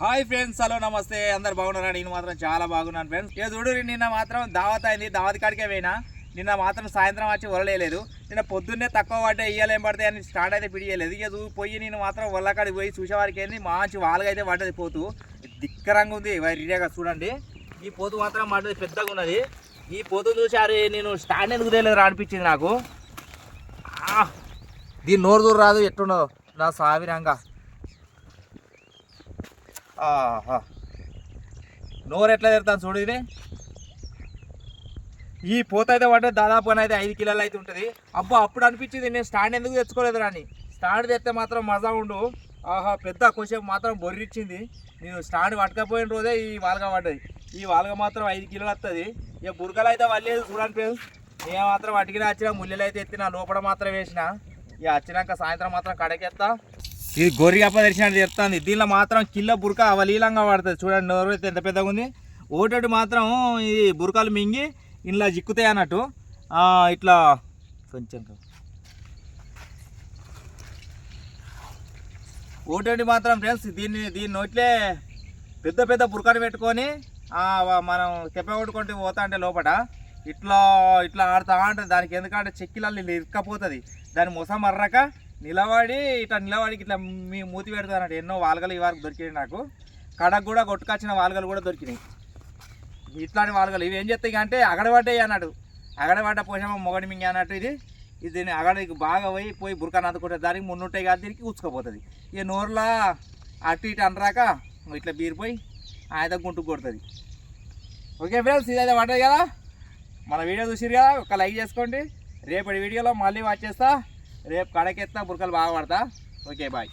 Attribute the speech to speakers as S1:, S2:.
S1: Hi friends hello నమస్తే. అందరు బాగున్నారా? నేను మాత్రం చాలా బాగున్నాను ఫ్రెండ్స్. ఇక చూడు నిన్న మాత్రం దావత్ అయింది. దావత్ కాడికే పోయినా. నిన్న మాత్రం సాయంత్రం వచ్చి వరలేదు నిన్న పొద్దున్నే తక్కువ పడ్డే ఇయ్యాలేం పడితే అని స్టార్ట్ అయితే పిడియలేదు. ఇక చూ- పోయి నేను మాత్రం వల్లకాడికి పోయి చూసేవారికి ఏంది? మంచి వాళ్ళగా అయితే పడ్డది పోతు. దిక్కరంగా ఉంది. రీడియాగా చూడండి. ఈ పోతు మాత్రం పడ్డది పెద్దగా ఉన్నది. ఈ పోతు చూసారు నేను స్టాండ్ ఎందుకు తెలియదు అనిపించింది నాకు. దీని నోరు దూరం రాదు ఎట్టున్నదో నా సావిరంగా. ఆహా. నోరు ఎట్లా తెరుతాను చూడు ఇది. ఈ పూత అయితే పడ్డది దాదాపుగా అయితే ఐదు కిలోలు అయితే ఉంటుంది. అబ్బా అప్పుడు అనిపించింది నేను స్టాండ్ ఎందుకు తెచ్చుకోలేదు రాని స్టాండ్ తెస్తే మాత్రం మజా ఉండు. ఆహా పెద్ద కొంచెం మాత్రం బొర్రిచ్చింది. నేను స్టాండ్ పట్టకపోయిన రోజే ఈ వాల్గా పడ్డది. ఈ వాల్గా మాత్రం ఐదు కిలోలు వస్తుంది ఇక బురకలు అయితే వల్లేదు చూడండి ఫ్రెండ్స్. నేను మాత్రం అటికిన వచ్చిన ముల్లెలు అయితే ఎత్తిన లోపల మాత్రం వేసిన. ఇక వచ్చినాక సాయంత్రం మాత్రం కడకెత్తా. ఇది గొర్రెప్ప తెరిచినట్టు చెప్తాంది. దీనిలో మాత్రం కిల్ల బురక అవలీలంగా పడుతుంది చూడండి నోరు అయితే ఎంత పెద్దగా ఉంది. ఒకటి మాత్రం ఈ బురకలు మింగి ఇంట్లో జిక్కుతాయి అన్నట్టు. ఇట్లా కొంచెం ఒకటి మాత్రం ఫ్రెండ్స్ దీన్ని దీని నోట్లే పెద్ద పెద్ద బురకలు పెట్టుకొని మనం తెప్ప కొట్టుకుంటూ పోతా అంటే లోపల ఇట్లా ఇట్లా ఆడుతూ ఉంటుంది దానికి ఎందుకంటే చెక్కిలల్లి ఇరుక్కపోతుంది. దాని మొసం మర్రక నిలబడి ఇట్లా నిలబడి ఇట్లా మీ మూతి పెడతారు అన్నట్టు. ఎన్నో వాల్గలు ఈ వరకు దొరికినాయి నాకు. కడకు కూడా కొట్టుకొచ్చిన వాల్గలు కూడా దొరికినాయి. ఇట్లాంటి వాల్గలు. ఇవి ఏం చేస్తాయి అంటే అగడబడ్డాయి అన్నాడు అగడబడ్డ పోసామో మొగడి మింగి అన్నట్టు ఇది. ఇది దీన్ని అగడికి బాగా పోయి పోయి బురకాన్ని అందుకుంటే దానికి మున్నుంటాయి కాదు దీనికి ఉచ్చుకపోతుంది ఇక నోరులా అటు ఇటు అనరాక ఇట్లా బీరిపోయి ఆయన గుంటుకు కొడుతుంది. ఓకే ఫ్రెండ్స్ ఇదైతే పడ్డది కదా. మన వీడియో చూసిరు కదా? ఒక లైక్ చేసుకోండి. రేపటి వీడియోలో మళ్ళీ వచ్చేస్తా రేపు కడకెత్తా బురకలు బాగా పడతా. Okay bye.